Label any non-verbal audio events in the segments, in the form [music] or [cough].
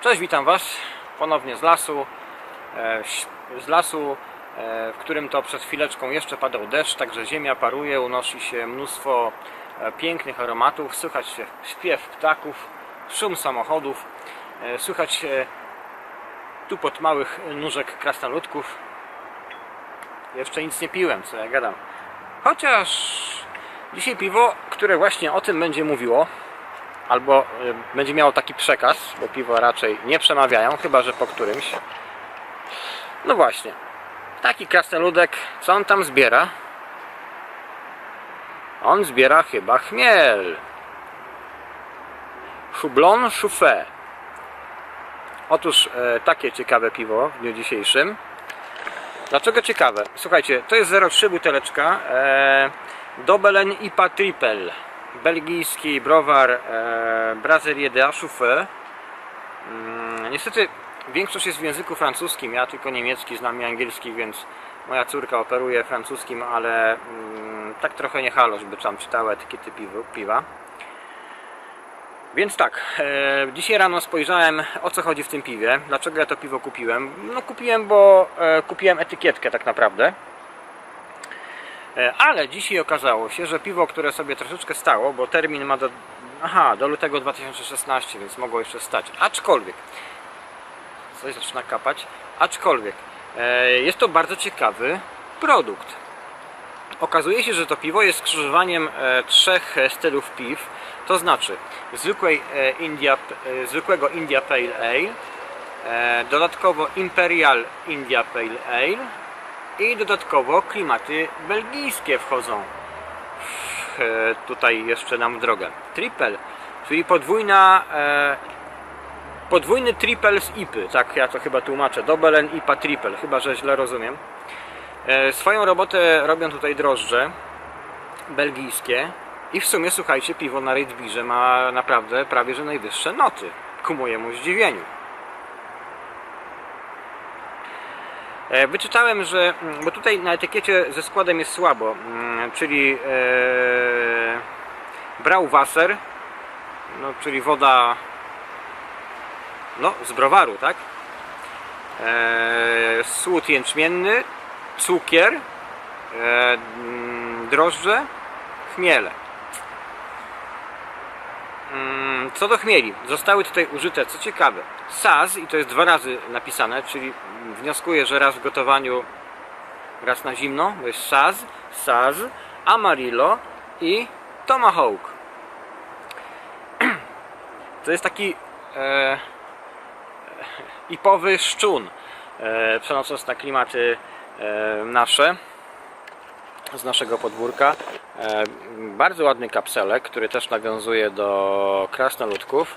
Cześć, witam Was ponownie z lasu. e, Z lasu, e, w którym to przed chwileczką jeszcze padał deszcz, także ziemia paruje, unosi się mnóstwo e, pięknych aromatów, słychać się śpiew ptaków, szum samochodów, słychać e, tupot małych nóżek krasnoludków. Jeszcze nic nie piłem, co ja gadam. Chociaż dzisiaj piwo, które właśnie o tym będzie mówiło, albo y, będzie miało taki przekaz, bo piwo raczej nie przemawiają, chyba że po którymś. No właśnie, taki krasnoludek, co on tam zbiera? On zbiera chyba chmiel. Choublon Chouffé. Otóż e, takie ciekawe piwo w dniu dzisiejszym. Dlaczego ciekawe? Słuchajcie, to jest 0,3 buteleczka e, Dobelen IPA Triple belgijski browar e, Brasserie de Achouffé. Mm, niestety większość jest w języku francuskim, ja tylko niemiecki znam i angielski, więc moja córka operuje francuskim, ale mm, tak trochę nie halo, żeby tam czytała etykiety piwa. Więc tak, e, dzisiaj rano spojrzałem o co chodzi w tym piwie, dlaczego ja to piwo kupiłem. No kupiłem, bo e, kupiłem etykietkę tak naprawdę. E, Ale dzisiaj okazało się, że piwo, które sobie troszeczkę stało, bo termin ma do, aha, do lutego 2016, więc mogło jeszcze stać. Aczkolwiek, coś zaczyna kapać, aczkolwiek e, jest to bardzo ciekawy produkt. Okazuje się, że to piwo jest skrzyżowaniem e, trzech stylów piw, to znaczy zwykłej India, zwykłego India Pale Ale, dodatkowo Imperial India Pale Ale, i dodatkowo klimaty belgijskie wchodzą e, tutaj jeszcze nam w drogę. Triple, czyli podwójna e, podwójny triple z IPy, tak ja to chyba tłumaczę. Dobelen IPA triple, chyba że źle rozumiem. E, swoją robotę robią tutaj drożdże belgijskie i w sumie słuchajcie, piwo na Raidbirze ma naprawdę prawie że najwyższe noty ku mojemu zdziwieniu. Wyczytałem, że, mm, bo tutaj na etykiecie ze składem jest słabo, mm, czyli e, Brauwasser, no, czyli woda no, z browaru, tak? E, słód jęczmienny, cukier, e, mm, drożdże, chmiele. Mm, Co do chmieli, zostały tutaj użyte, co ciekawe, saz i to jest dwa razy napisane, czyli wnioskuję, że raz w gotowaniu, raz na zimno, bo jest saz, saz, amarillo i tomahawk. [clears throat] To jest taki e, ipowy szczun, e, przenosząc na klimaty e, nasze z naszego podwórka. E, bardzo ładny kapselek, który też nawiązuje do krasnoludków.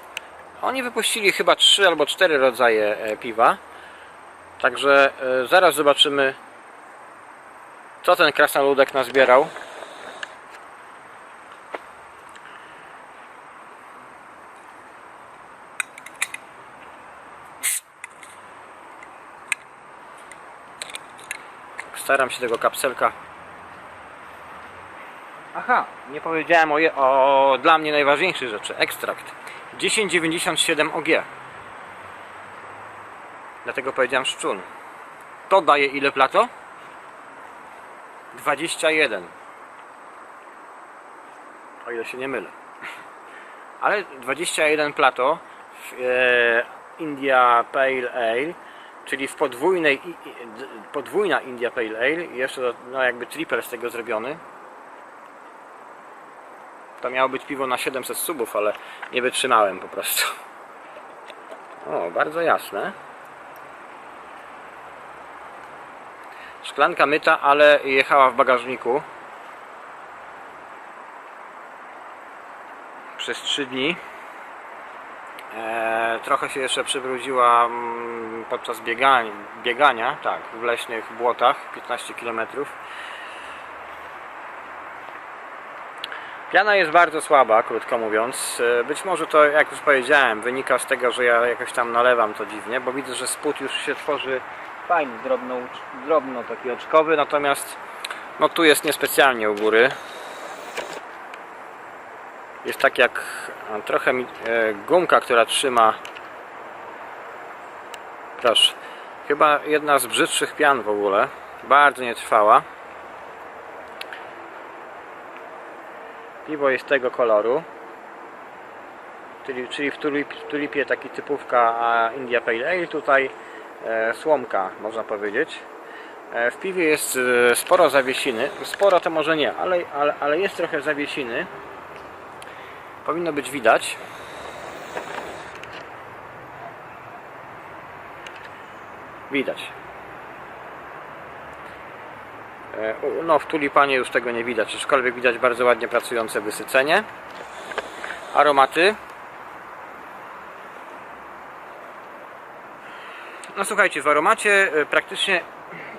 Oni wypuścili chyba trzy albo cztery rodzaje e, piwa. Także e, zaraz zobaczymy, co ten krasnoludek nazbierał. Staram się tego kapselka Aha, nie powiedziałem o, je, o dla mnie najważniejszej rzeczy. Ekstrakt. 1097 OG. Dlatego powiedziałem szczun. To daje ile plato? 21. O ile się nie mylę. [laughs] Ale 21 plato w e, India Pale Ale, czyli w podwójnej, podwójna India Pale Ale, jeszcze no, jakby triple z tego zrobiony. To miało być piwo na 700 subów, ale nie wytrzymałem po prostu. O, bardzo jasne. Szklanka myta, ale jechała w bagażniku. Przez 3 dni. E, trochę się jeszcze przybrudziła mm, podczas biegania, biegania, tak, w leśnych błotach, 15 kilometrów. Piana jest bardzo słaba, krótko mówiąc. E, Być może to, jak już powiedziałem, wynika z tego, że ja jakoś tam nalewam to dziwnie, bo widzę, że spód już się tworzy fajny, drobno, drobno taki oczkowy, natomiast no tu jest niespecjalnie u góry. Jest tak jak trochę mi- e, gumka, która trzyma Proszę. Chyba jedna z brzydszych pian w ogóle. Bardzo nietrwała. Piwo jest tego koloru. Czyli, czyli w, tulip, w tulipie taki typówka India Pale Ale. Tutaj e, słomka, można powiedzieć. E, w piwie jest e, sporo zawiesiny. Sporo to może nie, ale, ale, ale jest trochę zawiesiny. Powinno być widać. Widać. E, u- No, w tulipanie już tego nie widać, aczkolwiek widać bardzo ładnie pracujące wysycenie. Aromaty. No słuchajcie, w aromacie e, praktycznie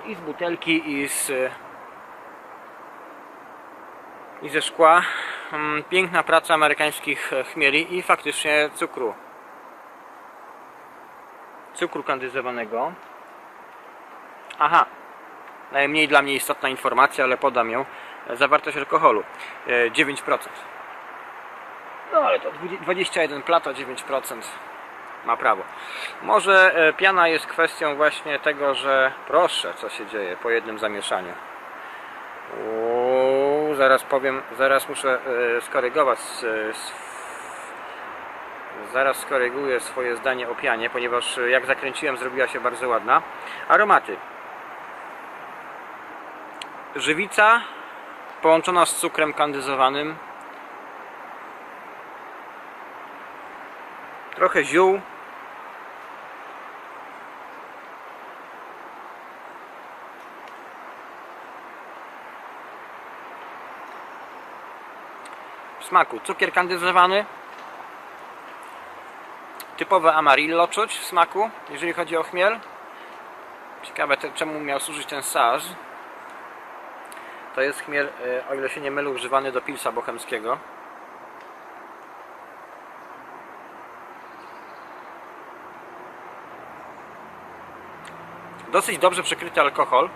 i z butelki, i z e, i ze szkła mm, piękna praca amerykańskich e, chmieli i faktycznie cukru. Cukru kandyzowanego. Aha, najmniej dla mnie istotna informacja, ale podam ją. E, Zawartość alkoholu e, 9%. No ale to 21 plata 9% ma prawo. Może e, piana jest kwestią właśnie tego, że proszę, co się dzieje po jednym zamieszaniu. Uuu, zaraz powiem, zaraz muszę e, skorygować e, zaraz skoryguję swoje zdanie o pianie, ponieważ e, jak zakręciłem zrobiła się bardzo ładna. Aromaty. Żywica połączona z cukrem kandyzowanym. Trochę ziół. W smaku cukier kandyzowany. Typowe amarillo czuć w smaku, jeżeli chodzi o chmiel. Ciekawe te, czemu miał służyć ten sarz. To jest chmiel, e, o ile się nie mylę, używany do pilsa bohemskiego. Dosyć dobrze przykryty alkohol,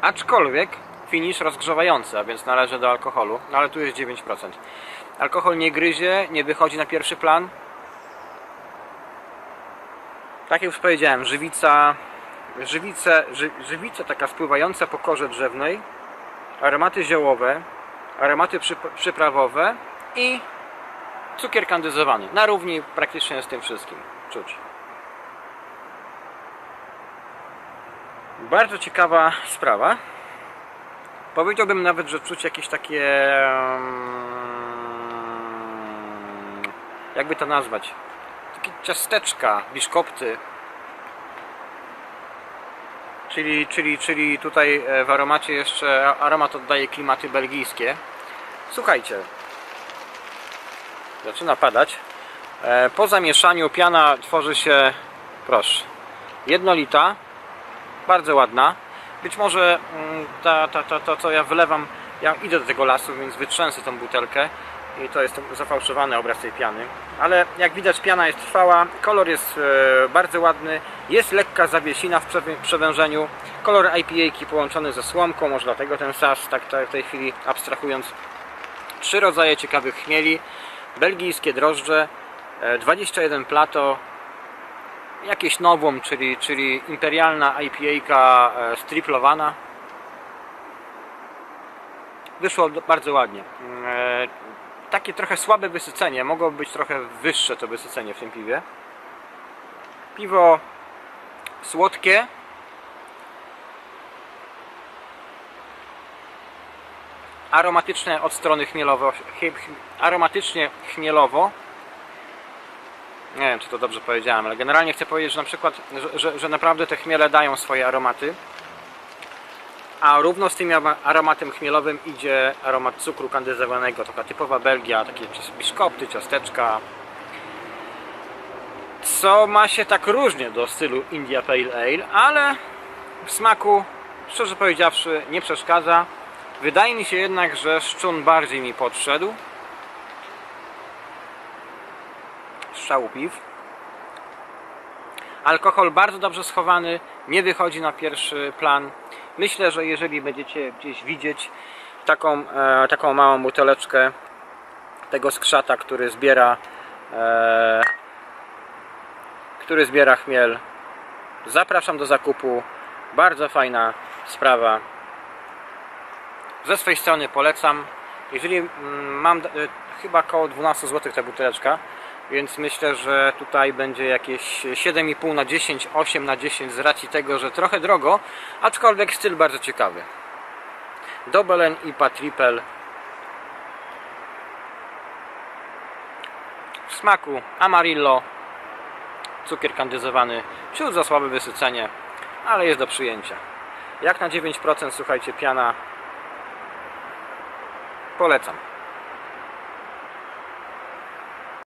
aczkolwiek finish rozgrzewający, a więc należy do alkoholu, no ale tu jest 9%. Alkohol nie gryzie, nie wychodzi na pierwszy plan. Tak jak już powiedziałem, żywica, żywice, ży, żywica taka spływająca po korze drzewnej, aromaty ziołowe, aromaty przyp- przyprawowe i cukier kandyzowany. Na równi praktycznie z tym wszystkim czuć. Bardzo ciekawa sprawa. Powiedziałbym nawet, że czuć jakieś takie. mm, Jakby to nazwać? Takie ciasteczka, biszkopty. Czyli, czyli, czyli tutaj e, w aromacie jeszcze aromat oddaje klimaty belgijskie. Słuchajcie. Zaczyna padać. E, Po zamieszaniu piana tworzy się, proszę, jednolita, bardzo ładna. Być może mm, ta, ta, ta, to, co ja wylewam, ja idę do tego lasu, więc wytrzęsę tą butelkę i to jest zafałszowany obraz tej piany. Ale jak widać piana jest trwała, kolor jest e, bardzo ładny, jest lekka zawiesina w przewężeniu. Kolor IPA połączony ze słomką, może dlatego ten sas, tak, w tej chwili abstrahując. Trzy rodzaje ciekawych chmieli, belgijskie drożdże, e, 21 plato, jakieś nową, czyli, czyli imperialna IPA e, striplowana. Wyszło bardzo ładnie. Takie trochę słabe wysycenie, mogłoby być trochę wyższe to wysycenie w tym piwie. Piwo słodkie. Aromatyczne od strony chmielowo, aromatycznie chmielowo, nie wiem, czy to dobrze powiedziałem, ale generalnie chcę powiedzieć, że na przykład, że, że, że naprawdę te chmiele dają swoje aromaty. A równo z tym aroma- aromatem chmielowym idzie aromat cukru kandyzowanego, taka typowa Belgia, takie biszkopty, ciasteczka. Co ma się tak różnie do stylu India Pale Ale, ale w smaku, szczerze powiedziawszy, nie przeszkadza. Wydaje mi się jednak, że szczun bardziej mi podszedł. strzału piw. Alkohol bardzo dobrze schowany, nie wychodzi na pierwszy plan. Myślę, że jeżeli będziecie gdzieś widzieć taką, e, taką małą buteleczkę tego skrzata, który zbiera e, który zbiera chmiel Zapraszam do zakupu. Bardzo fajna sprawa. Ze swojej strony polecam. Jeżeli mm, mam e, chyba około 12 zł ta buteleczka, więc myślę, że tutaj będzie jakieś 7,5 na 10, 8 na 10 z racji tego, że trochę drogo, aczkolwiek styl bardzo ciekawy. Dobelen IPA Triple. W smaku Amarillo. Cukier kandyzowany ciut za słabe wysycenie ale jest do przyjęcia. Jak na 9% słuchajcie piana. Polecam